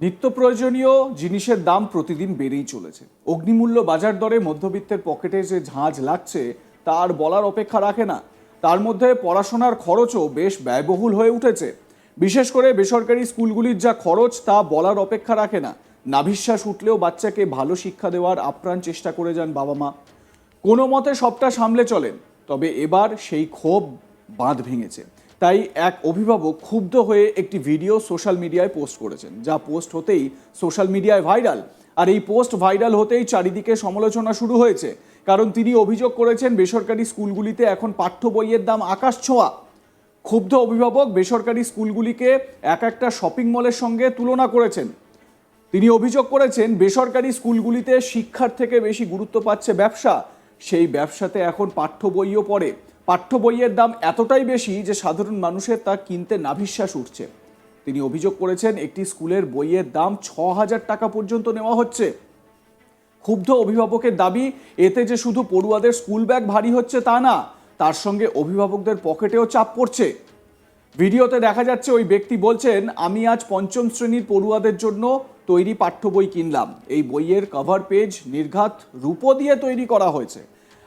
নিত্য প্রয়োজনীয় জিনিসের দাম প্রতিদিন বেড়েই চলেছে। অগ্নিমূল্য বাজার দরে মধ্যবিত্তের পকেটে যে ঝাঁঝ লাগছে, তা আর বলার অপেক্ষা রাখে না। তার মধ্যে পড়াশোনার খরচও বেশ ব্যয়বহুল হয়ে উঠেছে। বিশেষ করে বেসরকারি স্কুলগুলির যা খরচ, তা বলার অপেক্ষা রাখে না। নাভিশ্বাস উঠলেও বাচ্চাকে ভালো শিক্ষা দেওয়ার আপ্রাণ চেষ্টা করে যান বাবা মা। কোনো মতে সবটা সামলে চলেন, তবে এবার সেই ক্ষোভ বাঁধ ভেঙেছে। তাই এক অভিভাবক ক্ষুব্ধ হয়ে একটি ভিডিও সোশ্যাল মিডিয়ায় পোস্ট করেছেন। যা পোস্ট হতেই সোশ্যাল মিডিয়ায় ভাইরাল। আর এই পোস্ট ভাইরাল হতেই চারিদিকে সমালোচনা শুরু হয়েছে। কারণ তিনি অভিযোগ করেছেন, বেসরকারি স্কুলগুলিতে এখন পাঠ্য বইয়ের দাম আকাশ ছোঁয়া। ক্ষুব্ধ অভিভাবক বেসরকারি স্কুলগুলিকে এক একটা শপিং মলের সঙ্গে তুলনা করেছেন। তিনি অভিযোগ করেছেন, বেসরকারি স্কুলগুলিতে শিক্ষার থেকে বেশি গুরুত্ব পাচ্ছে ব্যবসা। সেই ব্যবসাতে এখন পাঠ্য বইও পড়ে। পাঠ্য বইয়ের দাম এতটাই বেশি যে সাধারণ মানুষের তা কিনতে নাভিশ্বাস উঠছে। তিনি অভিযোগ করেছেন, একটি স্কুলের বইয়ের দাম ছ হাজার টাকা পর্যন্ত নেওয়া হচ্ছে। ক্ষুব্ধ অভিভাবকের দাবি, এতে যে শুধু পড়ুয়াদের স্কুল ব্যাগ ভারী হচ্ছে তা না, তার সঙ্গে অভিভাবকদের পকেটেও চাপ পড়ছে। ভিডিওতে দেখা যাচ্ছে ওই ব্যক্তি বলছেন, আমি আজ পঞ্চম শ্রেণির পড়ুয়াদের জন্য তৈরি পাঠ্য বই কিনলাম। এই বইয়ের কভার পেজ নির্ঘাত রূপো দিয়ে তৈরি করা হয়েছে।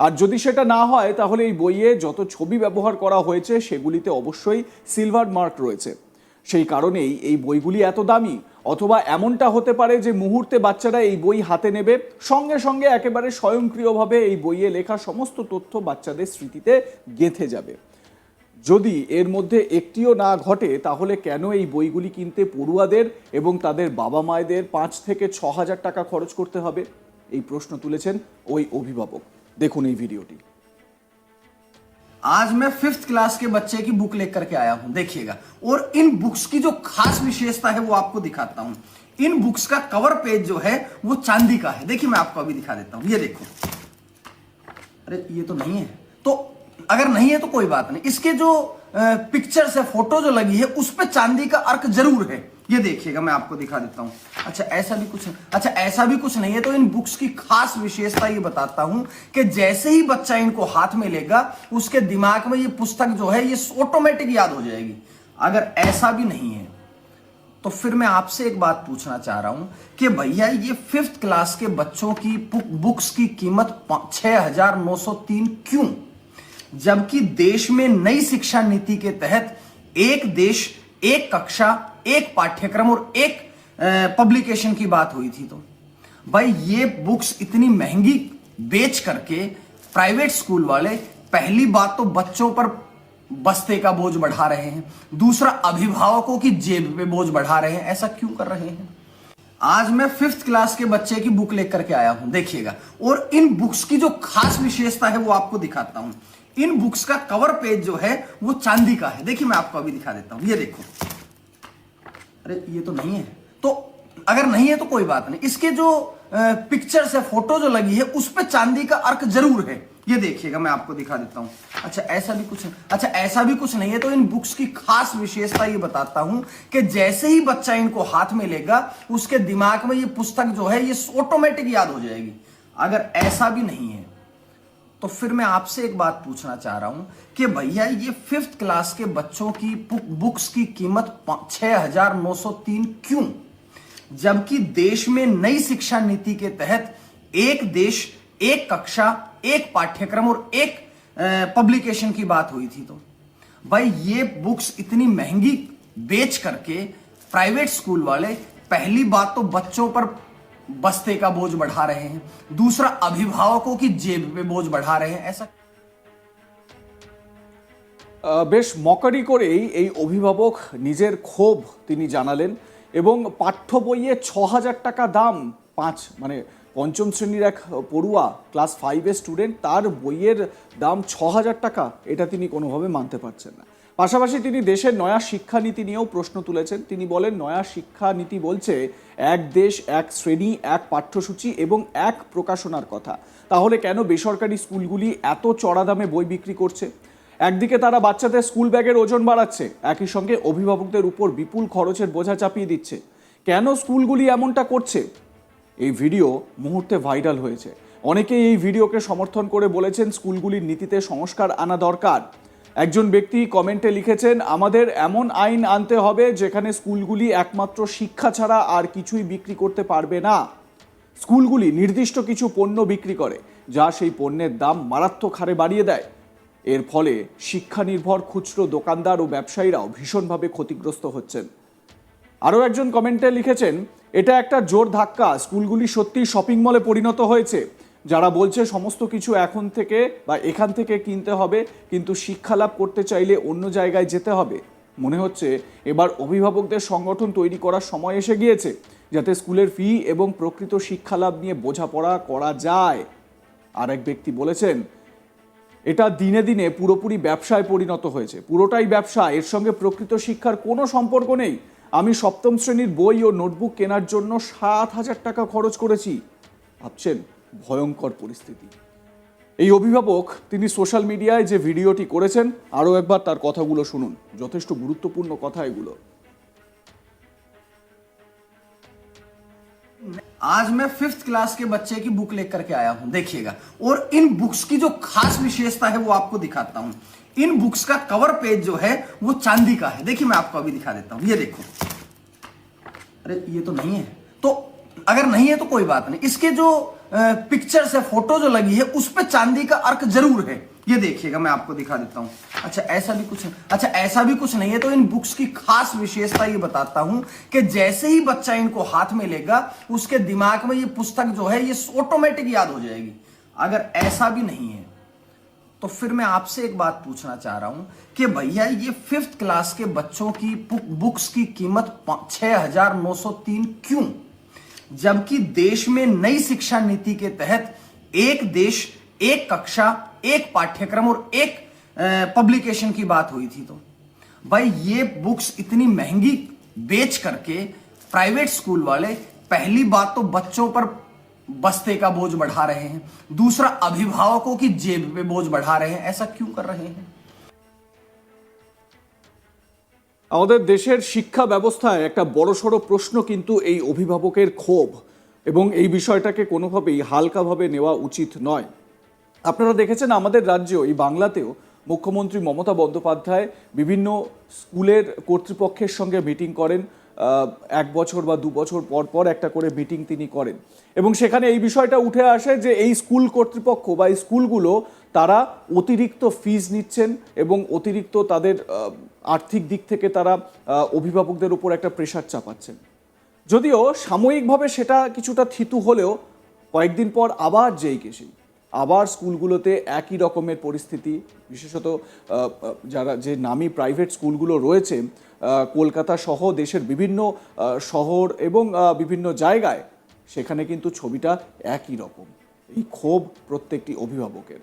আর যদি সেটা না হয়, তাহলে এই বইয়ে যত ছবি ব্যবহার করা হয়েছে, সেগুলিতে অবশ্যই সিলভার মার্ক রয়েছে। সেই কারণেই এই বইগুলি এত দামি, অথবা এমনটা হতে পারে যে মুহূর্তে বাচ্চারা এই বই হাতে নেবে, সঙ্গে সঙ্গে একেবারে স্বয়ংক্রিয়ভাবে এই বইয়ে লেখা সমস্ত তথ্য বাচ্চাদের স্মৃতিতে গেঁথে যাবে। যদি এর মধ্যে একটিও না ঘটে, তাহলে কেন এই বইগুলি কিনতে পড়ুয়াদের এবং তাদের বাবা মায়েদের পাঁচ থেকে ছ হাজার টাকা খরচ করতে হবে? এই প্রশ্ন তুলেছেন ওই অভিভাবক। দেখুন এই ভিডিওটি आज मैं फिफ्थ क्लास के बच्चे की बुक लेकर के आया हूं देखिएगा और इन बुक्स की जो खास विशेषता है वो आपको दिखाता हूं इन बुक्स का कवर पेज जो है वो चांदी का है देखिए मैं आपको अभी दिखा देता हूं ये देखो अरे ये तो नहीं है तो अगर नहीं है तो कोई बात नहीं इसके जो पिक्चर्स है फोटो जो लगी है उस पे चांदी का अर्क जरूर है ये देखिएगा, मैं आपको दिखा देता हूँ। अच्छा ऐसा भी कुछ अच्छा ऐसा भी कुछ नहीं है तो इन बुक्स की खास विशेषता ये बताता हूँ कि जैसे ही बच्चा इनको हाथ में लेगा, उसके दिमाग में ये पुस्तक जो है, ये ऑटोमेटिक याद हो जाएगी। अगर ऐसा भी नहीं है तो फिर मैं आपसे एक बात पूछना चाह रहा हूँ कि भैया, ये फिफ्थ क्लास के बच्चों की बुक्स की कीमत छह हज़ार नौ सौ तीन क्यों? जबकि देश में नई शिक्षा नीति के तहत एक देश, एक कक्षा एक पाठ्यक्रम और एक पब्लिकेशन की बात हुई थी तो। भाई, ये बुक्स इतनी महँगी बेच करके प्राइवेट स्कूल वाले पहली बात तो बच्चों पर बस्ते का बोझ बढ़ा रहे हैं। दूसरा, अभिभावकों की जेब पे बोझ बढ़ा रहे हैं। ऐसा क्यों कर रहे हैं? आज मैं फिफ्थ क्लास के बच्चे की बुक लेकर के आया हूँ, देखिएगा। और इन बुक्स की जो खास विशेषता है वो आपको दिखाता हूँ। इन बुक्स का कवर पेज जो है, वो चांदी का है। देखिए, मैं आपको अभी दिखा देता हूँ। ये देखो। अरे, ये तो नहीं है। तो अगर नहीं है तो कोई बात नहीं। इसके जो पिक्चर्स है फ़ोटो जो लगी है, उस पर चांदी का अर्क ज़रूर है। ये देखिएगा, मैं आपको दिखा देता हूँ। अच्छा ऐसा भी कुछ अच्छा ऐसा भी कुछ नहीं है तो इन बुक्स की खास विशेषता ये बताता हूँ कि जैसे ही बच्चा इनको हाथ में लेगा, उसके दिमाग में ये पुस्तक जो है, ये ऑटोमेटिक याद हो जाएगी। अगर ऐसा भी नहीं है तो फिर मैं आपसे एक बात पूछना चाह रहा हूँ कि भैया, ये फिफ्थ क्लास के बच्चों की बुक्स की कीमत छह हज़ार नौ सौ तीन क्यों? जबकि देश में नई शिक्षा नीति के तहत एक देश, एक कक्षा, एक पाठ्यक्रम और एक पब्लिकेशन की बात हुई थी तो। भाई, ये बुक्स इतनी महँगी बेच करके प्राइवेट स्कूल वाले पहली बात तो बच्चों पर बस्ते का बोझ बढ़ा रहे हैं दूसरा अभिभावकों की जेब पे बोझ बढ़ा रहे हैं ऐसा আহ, বেশ মকারি করেই এই অভিভাবক নিজের ক্ষোভ তিনি জানালেন এবং পাঠ্য বইয়ে ছ হাজার টাকা দাম পাঁচ মানে পঞ্চম শ্রেণীর এক পড়ুয়া ক্লাস ফাইভের স্টুডেন্ট তার বইয়ের দাম ছ হাজার টাকা এটা তিনি কোনোভাবে মানতে পারছেন না পাশাপাশি তিনি দেশের নয়া শিক্ষানীতি নিয়েও প্রশ্ন তুলেছেন। তিনি বলেন, নয়া শিক্ষানীতি বলছে এক দেশ, এক শ্রেণি, এক পাঠ্যসূচি এবং এক প্রকাশনার কথা। তাহলে কেন বেসরকারি স্কুলগুলি এত চড়া দামে বই বিক্রি করছে? একদিকে তারা বাচ্চাদের স্কুল ব্যাগের ওজন বাড়াচ্ছে, একই সঙ্গে অভিভাবকদের উপর বিপুল খরচের বোঝা চাপিয়ে দিচ্ছে। কেন স্কুলগুলি এমনটা করছে? এই ভিডিও মুহূর্তে ভাইরাল হয়েছে। অনেকেই এই ভিডিওকে সমর্থন করে বলেছেন, স্কুলগুলির নীতিতে সংস্কার আনা দরকার। একজন ব্যক্তি কমেন্টে লিখেছেন, আমাদের এমন আইন আনতে হবে যেখানে স্কুলগুলি একমাত্র শিক্ষা ছাড়া আর কিছুই বিক্রি করতে পারবে না। স্কুলগুলি নির্দিষ্ট কিছু পণ্য বিক্রি করে, যা সেই পণ্যের দাম মারাত্মক হারে বাড়িয়ে দেয়। এর ফলে শিক্ষা নির্ভর খুচরো দোকানদার ও ব্যবসায়ীরাও ভীষণভাবে ক্ষতিগ্রস্ত হচ্ছেন। আরও একজন কমেন্টে লিখেছেন, এটা একটা জোর ধাক্কা। স্কুলগুলি সত্যিই শপিং মলে পরিণত হয়েছে। যারা বলছে সমস্ত কিছু এখন থেকে বা এখান থেকে কিনতে হবে, কিন্তু শিক্ষা লাভ করতে চাইলে অন্য জায়গায় যেতে হবে। মনে হচ্ছে এবার অভিভাবকদের সংগঠন তৈরি করার সময় এসে গিয়েছে, যাতে স্কুলের ফি এবং প্রকৃত শিক্ষা লাভ নিয়ে বোঝাপড়া করা যায়। আর এক ব্যক্তি বলেছেন, এটা দিনে দিনে পুরোপুরি ব্যবসায় পরিণত হয়েছে। পুরোটাই ব্যবসা, এর সঙ্গে প্রকৃত শিক্ষার কোনো সম্পর্ক নেই। আমি সপ্তম শ্রেণির বই ও নোটবুক কেনার জন্য সাত হাজার টাকা খরচ করেছি। ভাবছেন ভয়ঙ্কর পরিস্থিতি এই অভিভাবক তিনি সোশ্যাল মিডিয়ায় যে ভিডিওটি করেছেন আরও একবার তার কথাগুলো শুনুন যথেষ্ট গুরুত্বপূর্ণ কথা এগুলো आज मैं फिफ्थ क्लास के बच्चे की बुक लेकर के आया हूं देखिएगा और इन बुक्स की जो खास विशेषता है वो आपको दिखाता हूं इन बुक्स का कवर पेज जो है वो चांदी का है देखिए मैं आपको अभी दिखा देता हूं ये देखो अरे ये तो नहीं है तो अगर नहीं है तो कोई बात नहीं। इसके जो पिक्चर्स है फ़ोटो जो लगी है, उस पर चांदी का अर्क ज़रूर है। ये देखिएगा, मैं आपको दिखा देता हूँ। अच्छा ऐसा भी कुछ अच्छा ऐसा भी कुछ नहीं है तो इन बुक्स की खास विशेषता ये बताता हूँ कि जैसे ही बच्चा इनको हाथ में लेगा, उसके दिमाग में ये पुस्तक जो है, ये ऑटोमेटिक याद हो जाएगी। अगर ऐसा भी नहीं है तो फिर मैं आपसे एक बात पूछना चाह रहा हूँ कि भैया, ये फिफ्थ क्लास के बच्चों की बुक्स की कीमत छह हज़ार नौ सौ तीन क्यों? जबकि देश में नई शिक्षा नीति के तहत एक देश, एक कक्षा, एक पाठ्यक्रम और एक पब्लिकेशन की बात हुई थी तो। भाई, ये बुक्स इतनी महँगी बेच करके प्राइवेट स्कूल वाले पहली बात तो बच्चों पर बस्ते का बोझ बढ़ा रहे हैं। दूसरा, अभिभावकों की जेब पे बोझ बढ़ा रहे हैं। ऐसा क्यों कर रहे हैं? আমাদের দেশের শিক্ষা ব্যবস্থায় একটা বড়সড় প্রশ্ন কিন্তু এই অভিভাবকের ক্ষোভ এবং এই বিষয়টাকে কোনোভাবেই হালকাভাবে নেওয়া উচিত নয়। আপনারা দেখেছেন আমাদের রাজ্যেও, এই বাংলাতেও মুখ্যমন্ত্রী মমতা বন্দ্যোপাধ্যায় বিভিন্ন স্কুলের কর্তৃপক্ষের সঙ্গে মিটিং করেন এক বছর বা দু বছর পর পর একটা করে মিটিং তিনি করেন। এবং সেখানে এই বিষয়টা উঠে আসে যে এই স্কুল কর্তৃপক্ষ বা এই স্কুলগুলো তারা অতিরিক্ত ফিজ নিচ্ছেন এবং অতিরিক্ত তাদের আর্থিক দিক থেকে তারা অভিভাবকদের উপর একটা প্রেশার চাপাচ্ছেন। যদিও সাময়িকভাবে সেটা কিছুটা থিতু হলেও কয়েকদিন পর আবার যেই কে আবার স্কুলগুলোতে একই রকমের পরিস্থিতি, বিশেষত যারা যে নামি প্রাইভেট স্কুলগুলো রয়েছে কলকাতা সহ দেশের বিভিন্ন শহর এবং বিভিন্ন জায়গায়, সেখানে কিন্তু ছবিটা একই রকম। এই ক্ষোভ প্রত্যেকটি অভিভাবকের।